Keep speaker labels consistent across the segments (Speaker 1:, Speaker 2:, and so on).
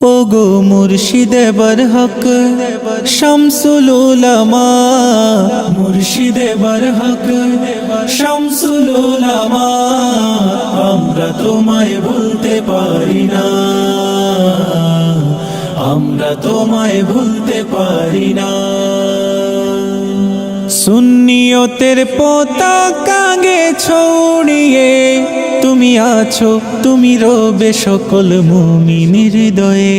Speaker 1: ও গো মুর্শিদে বরহক শামসুল উলামা মুর্শিদে বরহক শামসুল উলামা আমরা তোমায় ভুলতে পারি না। আমরা তোমায় ভুলতে পারি না। সুন্নিয়তের পতাকাগে ছৌড়িয়ে তুমি আছো তুমি রবে সকল মুমিন হৃদয়ে।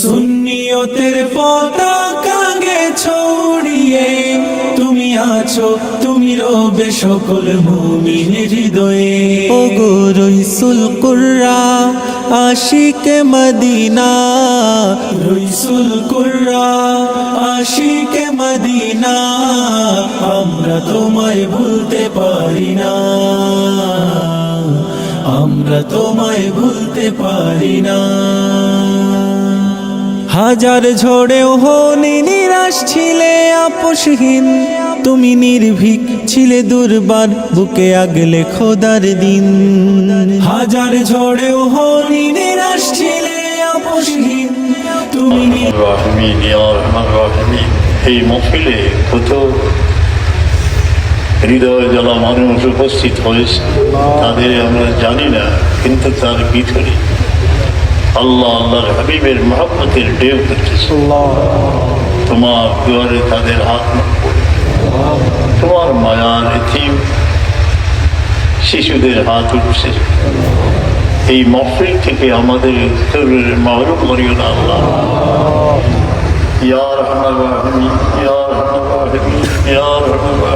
Speaker 1: সুন্নিয়তের পতাকাগে ছৌড়িয়ে তুমি আছো তুমি রবে সকল মুমিন হৃদয়ে। ও গো রইসুল কুর্রা আশিক মদিনা। রইসুল কুর্রা আশিক মদিনা আমরা তোমায় ভুলতে পারি না। আমরা তোমায় ভুলতে পারি না। হাজার ঝড়েও হনি নিরাশ ছিলে আপোষহীন। তুমি নির্ভীক ছিলে দুর্বার, বুকে আগলে খোদার দিন। হাজার ঝড়েও হনি নিরাশ ছিলে আপোষহীন। তুমি
Speaker 2: এই মহফিলে কত হৃদয় জ্বালা মানুষ উপস্থিত হয়েছে। তাদের আমরা জানি না, কিন্তু তার ভিতরে আল্লাহ আল্লাহর হাবিবের মহাব্বতের ঢেউ করতেছে তোমার দুয়ারে তাদের হাত নাড়বো। তোমার মায়ার এথিম শিশুদের হাত উঠছে এই মহফিল থেকে আমাদের মাহরুম করিও না আল্লাহ ইয়া রহমান রাহিম ইয়া রহমান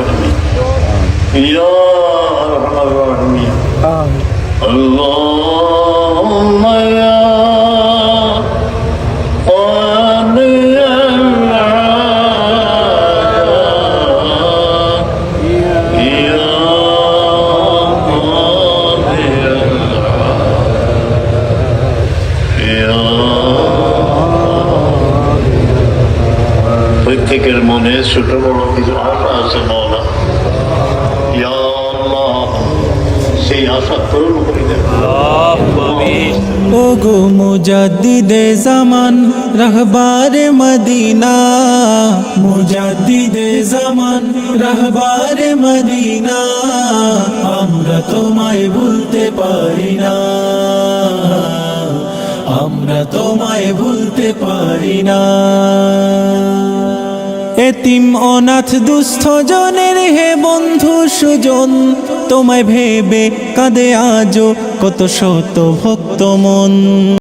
Speaker 2: রাহিম ইয়া প্রত্যেকের মনে ছোট বড় কিছু আশা আছে মৌলা
Speaker 1: ও গো মুজাদ্দিদে জামান, রাহবারে মদিনা। মুজাদ্দিদে জামান, রাহবারে মদিনা। আমরা তোমায় ভুলতে পারি না। আমরা তোমায় ভুলতে পারি না। এতিম অনাথ দুস্থ জনের হে বন্ধু সুজন, তোমায় ভেবে কাঁদে আজও কত শত ভক্ত মন।